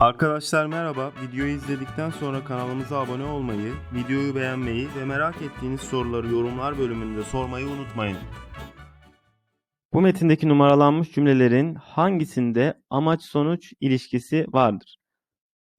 Arkadaşlar merhaba. Videoyu izledikten sonra kanalımıza abone olmayı, videoyu beğenmeyi ve merak ettiğiniz soruları yorumlar bölümünde sormayı unutmayın. Bu metindeki numaralanmış cümlelerin hangisinde amaç sonuç ilişkisi vardır?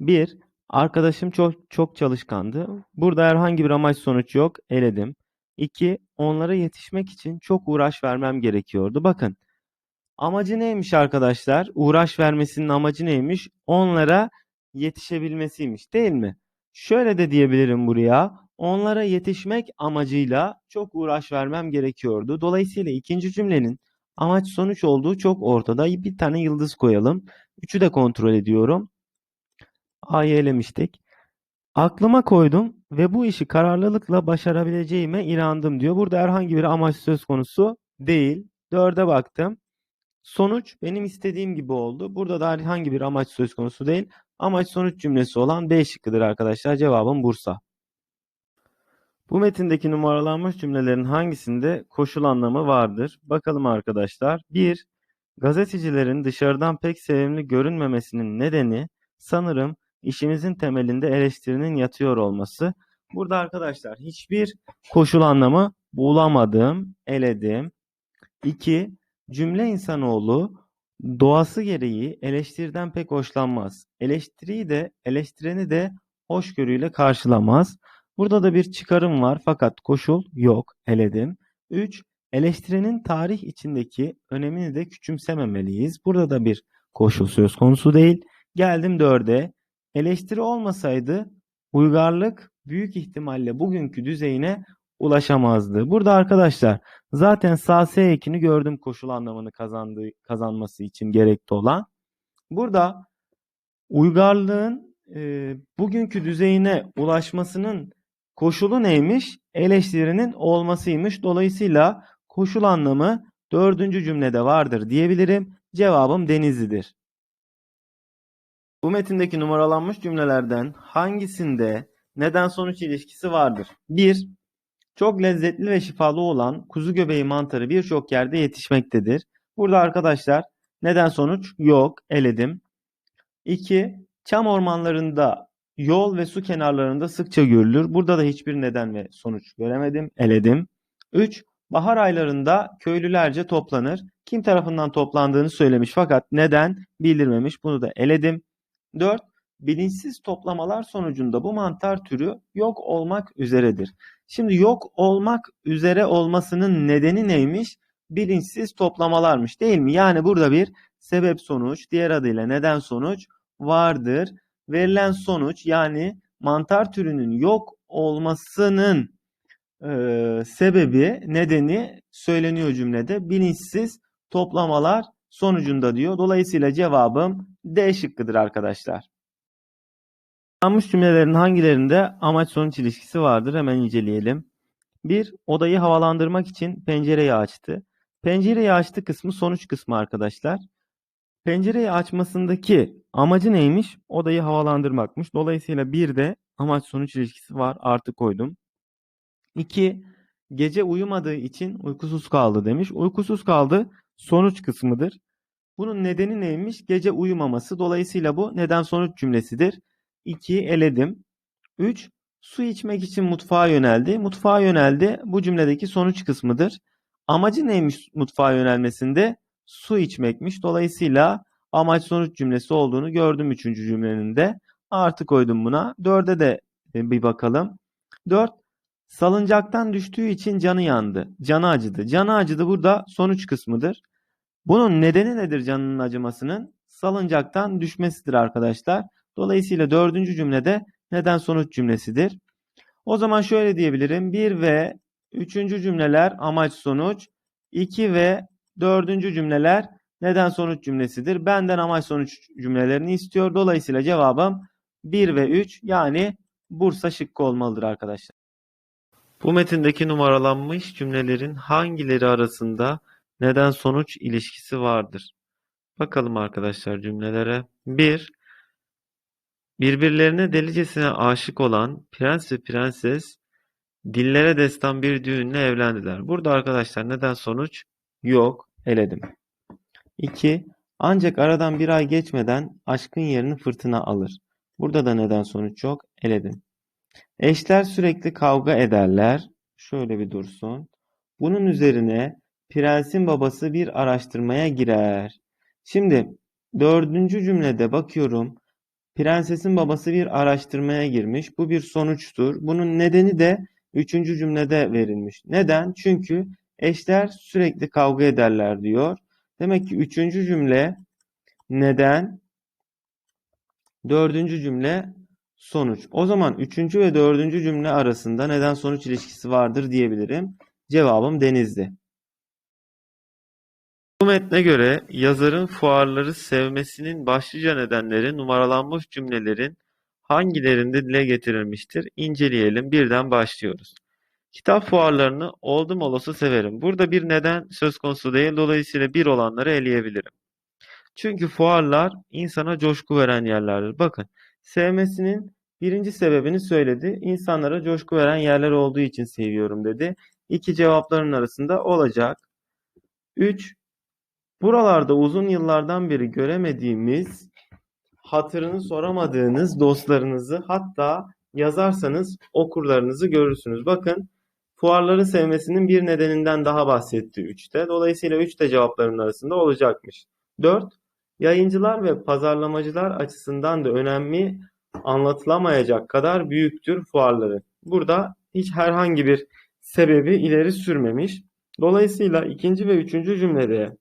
1. Arkadaşım çok çok çalışkandı. Burada herhangi bir amaç sonuç yok. Eledim. 2. Onlara yetişmek için çok uğraş vermem gerekiyordu. Bakın. Amacı neymiş arkadaşlar? Uğraş vermesinin amacı neymiş? Onlara yetişebilmesiymiş, değil mi? Şöyle de diyebilirim buraya. Onlara yetişmek amacıyla çok uğraş vermem gerekiyordu. Dolayısıyla ikinci cümlenin amaç sonuç olduğu çok ortada. Bir tane yıldız koyalım. Üçü de kontrol ediyorum. A'yı elemiştik. Aklıma koydum ve bu işi kararlılıkla başarabileceğime inandım diyor. Burada herhangi bir amaç söz konusu değil. Dörde baktım. Sonuç benim istediğim gibi oldu. Burada da herhangi bir amaç söz konusu değil. Amaç sonuç cümlesi olan B şıkkıdır arkadaşlar. Cevabım Bursa. Bu metindeki numaralanmış cümlelerin hangisinde koşul anlamı vardır? Bakalım arkadaşlar. 1. Gazetecilerin dışarıdan pek sevimli görünmemesinin nedeni sanırım işimizin temelinde eleştirinin yatıyor olması. Burada arkadaşlar hiçbir koşul anlamı bulamadım, eledim. 2. Cümle insanoğlu doğası gereği eleştiriden pek hoşlanmaz. Eleştiriyi de eleştireni de hoşgörüyle karşılamaz. Burada da bir çıkarım var fakat koşul yok. Eledim. 3. Eleştirinin tarih içindeki önemini de küçümsememeliyiz. Burada da bir koşul söz konusu değil. Geldim 4'e. Eleştiri olmasaydı uygarlık büyük ihtimalle bugünkü düzeyine ulaşamazdı. Burada arkadaşlar zaten sağ S ekini gördüm koşul anlamını kazandığı, kazanması için gerekli olan. Burada uygarlığın e, bugünkü düzeyine ulaşmasının koşulu neymiş? Eleştirinin olmasıymış. Dolayısıyla koşul anlamı dördüncü cümlede vardır diyebilirim. Cevabım Denizli'dir. Bu metindeki numaralanmış cümlelerden hangisinde neden sonuç ilişkisi vardır? 1. Çok lezzetli ve şifalı olan kuzu göbeği mantarı birçok yerde yetişmektedir. Burada arkadaşlar neden sonuç yok eledim. 2. Çam ormanlarında yol ve su kenarlarında sıkça görülür. Burada da hiçbir neden ve sonuç göremedim eledim. 3. Bahar aylarında köylülerce toplanır. Kim tarafından toplandığını söylemiş fakat neden bildirmemiş. Bunu da eledim. 4. Bilinçsiz toplamalar sonucunda bu mantar türü yok olmak üzeredir. Şimdi yok olmak üzere olmasının nedeni neymiş? Bilinçsiz toplamalarmış değil mi? Yani burada bir sebep sonuç, diğer adıyla neden sonuç vardır. Verilen sonuç yani mantar türünün yok olmasının e, sebebi, nedeni söyleniyor cümlede. Bilinçsiz toplamalar sonucunda diyor. Dolayısıyla cevabım D şıkkıdır arkadaşlar. Yanlış cümlelerin hangilerinde amaç sonuç ilişkisi vardır? Hemen inceleyelim. 1. Odayı havalandırmak için pencereyi açtı. Pencereyi açtı kısmı sonuç kısmı arkadaşlar. Pencereyi açmasındaki amacı neymiş? Odayı havalandırmakmış. Dolayısıyla bir de amaç sonuç ilişkisi var. Artı koydum. 2. Gece uyumadığı için uykusuz kaldı demiş. Uykusuz kaldı sonuç kısmıdır. Bunun nedeni neymiş? Gece uyumaması. Dolayısıyla bu neden sonuç cümlesidir. 2 eledim. 3 su içmek için mutfağa yöneldi. Mutfağa yöneldi. Bu cümledeki sonuç kısmıdır. Amacı neymiş mutfağa yönelmesinde? Su içmekmiş. Dolayısıyla amaç sonuç cümlesi olduğunu gördüm 3. cümlenin de. Artı koydum buna. 4'e de e, bir bakalım. 4 salıncaktan düştüğü için canı yandı. Canı acıdı. Canı acıdı burada sonuç kısmıdır. Bunun nedeni nedir canının acımasının? Salıncaktan düşmesidir arkadaşlar. Dolayısıyla dördüncü cümlede neden sonuç cümlesidir. O zaman şöyle diyebilirim. 1 ve 3. cümleler amaç sonuç. 2 ve 4. cümleler neden sonuç cümlesidir. Benden amaç sonuç cümlelerini istiyor. Dolayısıyla cevabım 1 ve 3 yani Bursa şıkkı olmalıdır arkadaşlar. Bu metindeki numaralanmış cümlelerin hangileri arasında neden sonuç ilişkisi vardır? Bakalım arkadaşlar cümlelere. 1. Birbirlerine delicesine aşık olan prens ve prenses dillere destan bir düğünle evlendiler. Burada arkadaşlar neden sonuç yok eledim. 2. Ancak aradan bir ay geçmeden aşkın yerini fırtına alır. Burada da neden sonuç yok. Eledim. Eşler sürekli kavga ederler. Şöyle bir dursun. Bunun üzerine prensin babası bir araştırmaya girer. Şimdi dördüncü cümlede bakıyorum. Prensesin babası bir araştırmaya girmiş. Bu bir sonuçtur. Bunun nedeni de üçüncü cümlede verilmiş. Neden? Çünkü eşler sürekli kavga ederler diyor. Demek ki üçüncü cümle neden, dördüncü cümle sonuç. O zaman üçüncü ve dördüncü cümle arasında neden sonuç ilişkisi vardır diyebilirim. Cevabım Denizli. Bu metne göre yazarın fuarları sevmesinin başlıca nedenleri numaralanmış cümlelerin hangilerinde dile getirilmiştir? İnceleyelim. Birden başlıyoruz. Kitap fuarlarını oldum olası severim. Burada bir neden söz konusu değil. Dolayısıyla bir olanları eleyebilirim. Çünkü fuarlar insana coşku veren yerlerdir. Bakın sevmesinin birinci sebebini söyledi. İnsanlara coşku veren yerler olduğu için seviyorum dedi. İki cevapların arasında olacak. Üç, buralarda uzun yıllardan beri göremediğimiz, hatırını soramadığınız dostlarınızı hatta yazarsanız okurlarınızı görürsünüz. Bakın fuarları sevmesinin bir nedeninden daha bahsetti 3'te. Dolayısıyla 3 de cevapların arasında olacakmış. 4. Yayıncılar ve pazarlamacılar açısından da önemli anlatılamayacak kadar büyüktür fuarları. Burada hiç herhangi bir sebebi ileri sürmemiş. Dolayısıyla ikinci ve üçüncü cümlede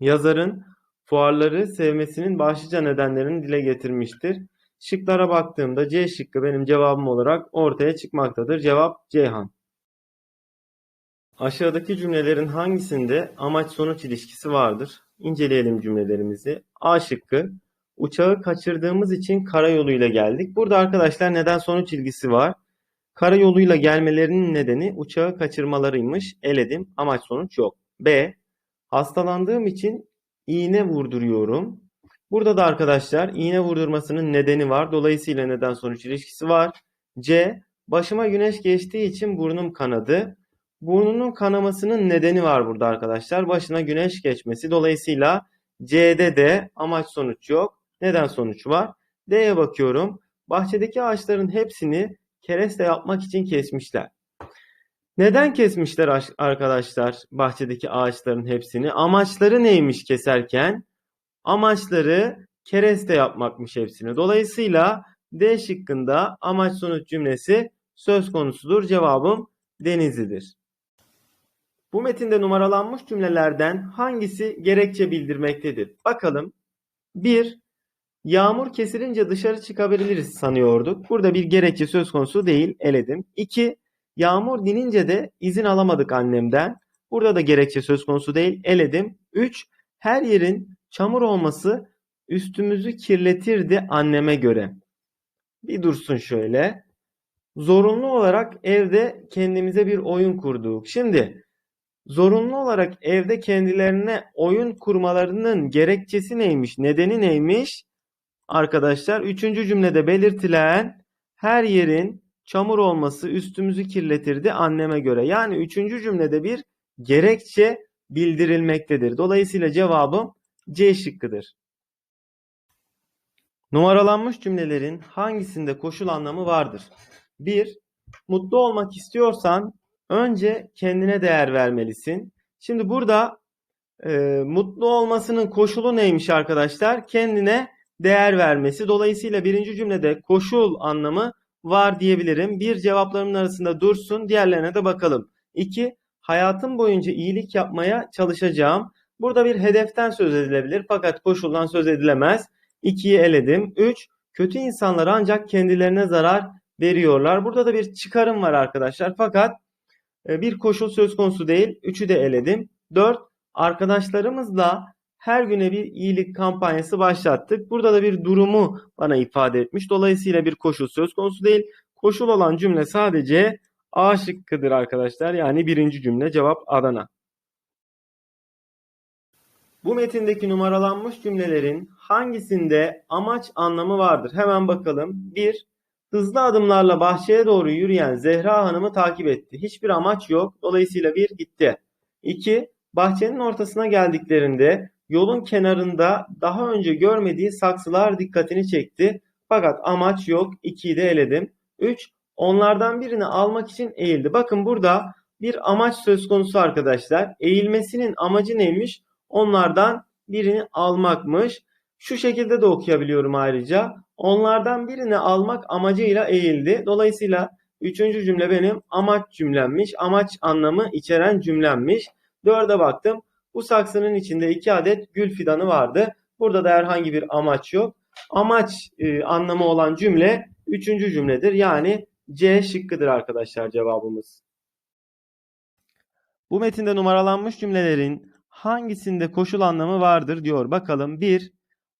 yazarın fuarları sevmesinin başlıca nedenlerini dile getirmiştir. Şıklara baktığımda C şıkkı benim cevabım olarak ortaya çıkmaktadır. Cevap Ceyhan. Aşağıdaki cümlelerin hangisinde amaç-sonuç ilişkisi vardır? İnceleyelim cümlelerimizi. A şıkkı. Uçağı kaçırdığımız için karayoluyla geldik. Burada arkadaşlar neden sonuç ilgisi var. Karayoluyla gelmelerinin nedeni uçağı kaçırmalarıymış. Eledim. Amaç sonuç yok. B. Hastalandığım için iğne vurduruyorum. Burada da arkadaşlar iğne vurdurmasının nedeni var. Dolayısıyla neden sonuç ilişkisi var. C. Başıma güneş geçtiği için burnum kanadı. Burnunun kanamasının nedeni var burada arkadaşlar. Başına güneş geçmesi. Dolayısıyla C'de de amaç sonuç yok. Neden sonuç var? D'ye bakıyorum. Bahçedeki ağaçların hepsini kereste yapmak için kesmişler. Neden kesmişler arkadaşlar bahçedeki ağaçların hepsini? Amaçları neymiş keserken? Amaçları kereste yapmakmış hepsini. Dolayısıyla D şıkkında amaç sonuç cümlesi söz konusudur. Cevabım Denizli'dir. Bu metinde numaralanmış cümlelerden hangisi gerekçe bildirmektedir? Bakalım. 1. Yağmur kesilince dışarı çıkabiliriz sanıyorduk. Burada bir gerekçe söz konusu değil. Eledim. 2. Yağmur dinince de izin alamadık annemden. Burada da gerekçe söz konusu değil. Eledim. 3. Her yerin çamur olması üstümüzü kirletirdi anneme göre. Bir dursun şöyle. Zorunlu olarak evde kendimize bir oyun kurduk. Şimdi zorunlu olarak evde kendilerine oyun kurmalarının gerekçesi neymiş, nedeni neymiş? Arkadaşlar üçüncü cümlede belirtilen her yerin çamur olması üstümüzü kirletirdi anneme göre. Yani üçüncü cümlede bir gerekçe bildirilmektedir. Dolayısıyla cevabım C şıkkıdır. Numaralanmış cümlelerin hangisinde koşul anlamı vardır? 1. Mutlu olmak istiyorsan önce kendine değer vermelisin. Şimdi burada e, mutlu olmasının koşulu neymiş arkadaşlar? Kendine değer vermesi. Dolayısıyla birinci cümlede koşul anlamı var diyebilirim. Bir cevaplarımın arasında dursun. Diğerlerine de bakalım. 2. Hayatım boyunca iyilik yapmaya çalışacağım. Burada bir hedeften söz edilebilir fakat koşuldan söz edilemez. 2'yi eledim. 3. Kötü insanlar ancak kendilerine zarar veriyorlar. Burada da bir çıkarım var arkadaşlar. Fakat e, bir koşul söz konusu değil. 3'ü de eledim. 4. Arkadaşlarımızla her güne bir iyilik kampanyası başlattık. Burada da bir durumu bana ifade etmiş. Dolayısıyla bir koşul söz konusu değil. Koşul olan cümle sadece A şıkkıdır arkadaşlar. Yani birinci cümle cevap Adana. Bu metindeki numaralanmış cümlelerin hangisinde amaç anlamı vardır? Hemen bakalım. 1. Hızlı adımlarla bahçeye doğru yürüyen Zehra Hanım'ı takip etti. Hiçbir amaç yok. Dolayısıyla bir gitti. 2. Bahçenin ortasına geldiklerinde yolun kenarında daha önce görmediği saksılar dikkatini çekti. Fakat amaç yok. 2'yi de eledim. 3. Onlardan birini almak için eğildi. Bakın burada bir amaç söz konusu arkadaşlar. Eğilmesinin amacı neymiş? Onlardan birini almakmış. Şu şekilde de okuyabiliyorum ayrıca. Onlardan birini almak amacıyla eğildi. Dolayısıyla üçüncü cümle benim amaç cümlemmiş. Amaç anlamı içeren cümlemmiş. Dörde baktım. Bu saksının içinde iki adet gül fidanı vardı. Burada da herhangi bir amaç yok. Amaç e, anlamı olan cümle üçüncü cümledir. Yani C şıkkıdır arkadaşlar cevabımız. Bu metinde numaralanmış cümlelerin hangisinde koşul anlamı vardır diyor. Bakalım 1.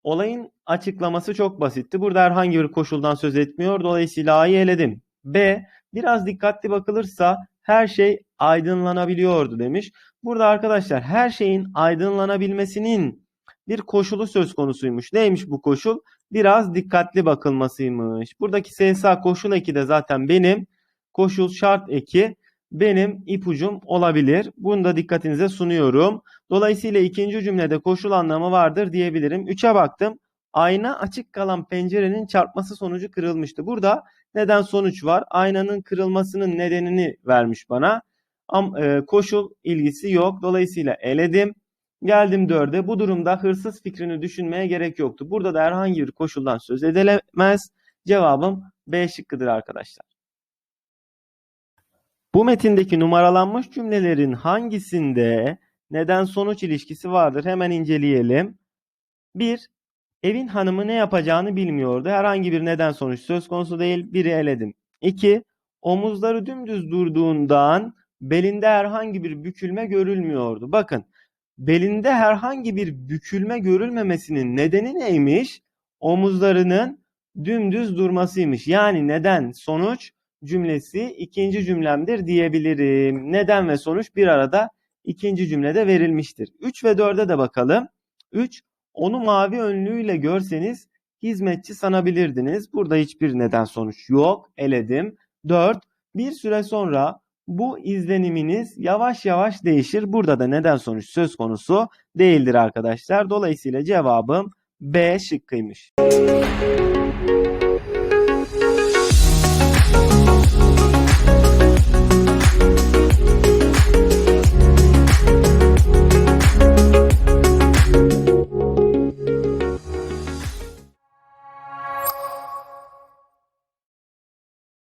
Olayın açıklaması çok basitti. Burada herhangi bir koşuldan söz etmiyor. Dolayısıyla A'yı eledim. B. Biraz dikkatli bakılırsa her şey aydınlanabiliyordu demiş. Burada arkadaşlar her şeyin aydınlanabilmesinin bir koşulu söz konusuymuş. Neymiş bu koşul? Biraz dikkatli bakılmasıymış. Buradaki SSA koşul eki de zaten benim koşul şart eki benim ipucum olabilir. Bunu da dikkatinize sunuyorum. Dolayısıyla ikinci cümlede koşul anlamı vardır diyebilirim. 3'e baktım. Ayna açık kalan pencerenin çarpması sonucu kırılmıştı. Burada neden sonuç var? Aynanın kırılmasının nedenini vermiş bana. Am, e, koşul ilgisi yok. Dolayısıyla eledim. Geldim 4'e. Bu durumda hırsız fikrini düşünmeye gerek yoktu. Burada da herhangi bir koşuldan söz edilemez. Cevabım B şıkkıdır arkadaşlar. Bu metindeki numaralanmış cümlelerin hangisinde neden sonuç ilişkisi vardır? Hemen inceleyelim. 1. Evin hanımı ne yapacağını bilmiyordu. Herhangi bir neden sonuç söz konusu değil. Biri eledim. 2. Omuzları dümdüz durduğundan belinde herhangi bir bükülme görülmüyordu. Bakın belinde herhangi bir bükülme görülmemesinin nedeni neymiş? Omuzlarının dümdüz durmasıymış. Yani neden sonuç cümlesi ikinci cümlemdir diyebilirim. Neden ve sonuç bir arada ikinci cümlede verilmiştir. 3 ve 4'e de bakalım. 3. Onu mavi önlüğüyle görseniz hizmetçi sanabilirdiniz. Burada hiçbir neden sonuç yok. Eledim. 4. Bir süre sonra bu izleniminiz yavaş yavaş değişir. Burada da neden sonuç söz konusu değildir arkadaşlar. Dolayısıyla cevabım B şıkkıymış.